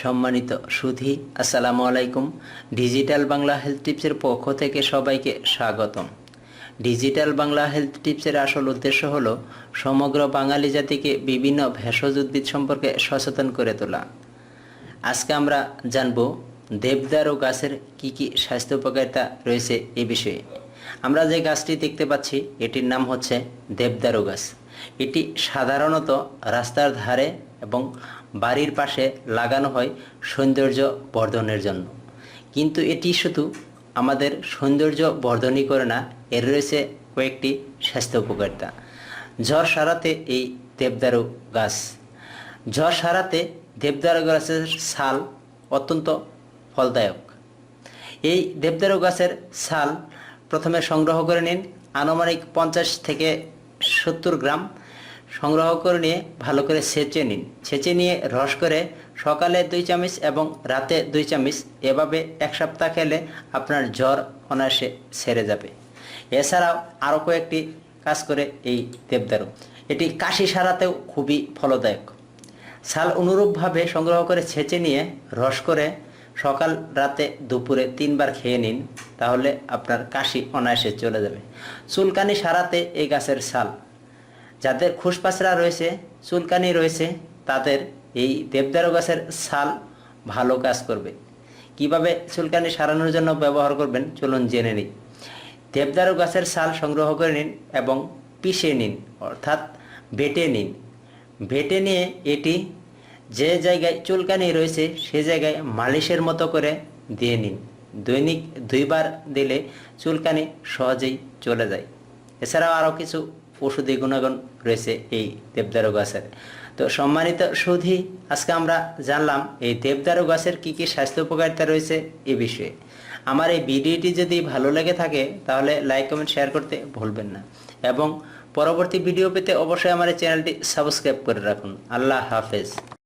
সম্মানিত সুধী, আসসালামু আলাইকুম। ডিজিটাল বাংলা হেলথ টিপসের পক্ষ থেকে সবাইকে স্বাগতম। ডিজিটাল বাংলা হেলথ টিপসের আসল উদ্দেশ্য হল সমগ্র বাঙালি জাতিকে বিভিন্ন ভেষজ উদ্ভিদ সম্পর্কে সচেতন করে তোলা। আজকে আমরা জানব দেবদারু গাছের কি কি স্বাস্থ্য উপকারিতা রয়েছে এ বিষয়ে। আমরা যে গাছটি দেখতে পাচ্ছি, এটির নাম হচ্ছে দেবদারু গাছ। এটি সাধারণত রাস্তার ধারে এবং বাড়ির পাশে লাগানো হয় সৌন্দর্য বর্ধনের জন্য। কিন্তু এটি শুধু আমাদের সৌন্দর্য বর্ধনই করে না, এর রয়েছে কয়েকটি স্বাস্থ্য উপকারিতা। জ্বর সারাতে এই দেবদারু গাছ। জ্বর সারাতে দেবদারু গাছের ছাল অত্যন্ত ফলদায়ক। এই দেবদারু গাছের ছাল প্রথমে সংগ্রহ করে নিন আনুমানিক পঞ্চাশ থেকে সত্তর গ্রাম সংগ্রহ করে নিয়ে ভালো করে সেচে নিন। সেচে নিয়ে রস করে সকালে দুই চামচ এবং রাতে দুই চামচ এভাবে এক সপ্তাহ খেলে আপনার জ্বর অনায়াসে সেরে যাবে। এছাড়াও আরও কয়েকটি কাজ করে এই দেবদারু। এটি কাশি সারাতেও খুবই ফলদায়ক। ছাল অনুরূপভাবে সংগ্রহ করে ছেঁচে নিয়ে রস করে সকাল, রাতে, দুপুরে তিনবার খেয়ে নিন, তাহলে আপনার কাশি অনায়াসে চলে যাবে। চুলকানি সারাতে এই গাছের ছাল। যাদের খুশপাচরা রয়েছে, চুলকানি রয়েছে, তাদের এই দেবদারু গাছের সাল ভালো কাজ করবে। কীভাবে চুলকানি সারানোর জন্য ব্যবহার করবেন, চলুন জেনে নিই। দেবদারু গাছের ছাল সংগ্রহ করে নিন এবং পিষে নিন, অর্থাৎ বেটে নিন। বেটে নিয়ে এটি যে জায়গায় চুলকানি রয়েছে, সে জায়গায় মালিশের মতো করে দিয়ে নিন। দৈনিক দুইবার দিলে চুলকানি সহজেই চলে যায়। এছাড়াও আরও কিছু ওষুধি গুণাগুণ রয়েছে এই দেবদারু গাছের। তো সম্মানিত সুধি, আজকে আমরা জানলাম এই দেবদারু গাছের কি কি স্বাস্থ্য উপকারিতা রয়েছে এ বিষয়ে। আমার এই ভিডিওটি যদি ভালো লেগে থাকে, তাহলে লাইক, কমেন্ট, শেয়ার করতে ভুলবেন না। এবং পরবর্তী ভিডিও পেতে অবশ্যই আমার চ্যানেলটি সাবস্ক্রাইব করে রাখুন। আল্লাহ হাফেজ।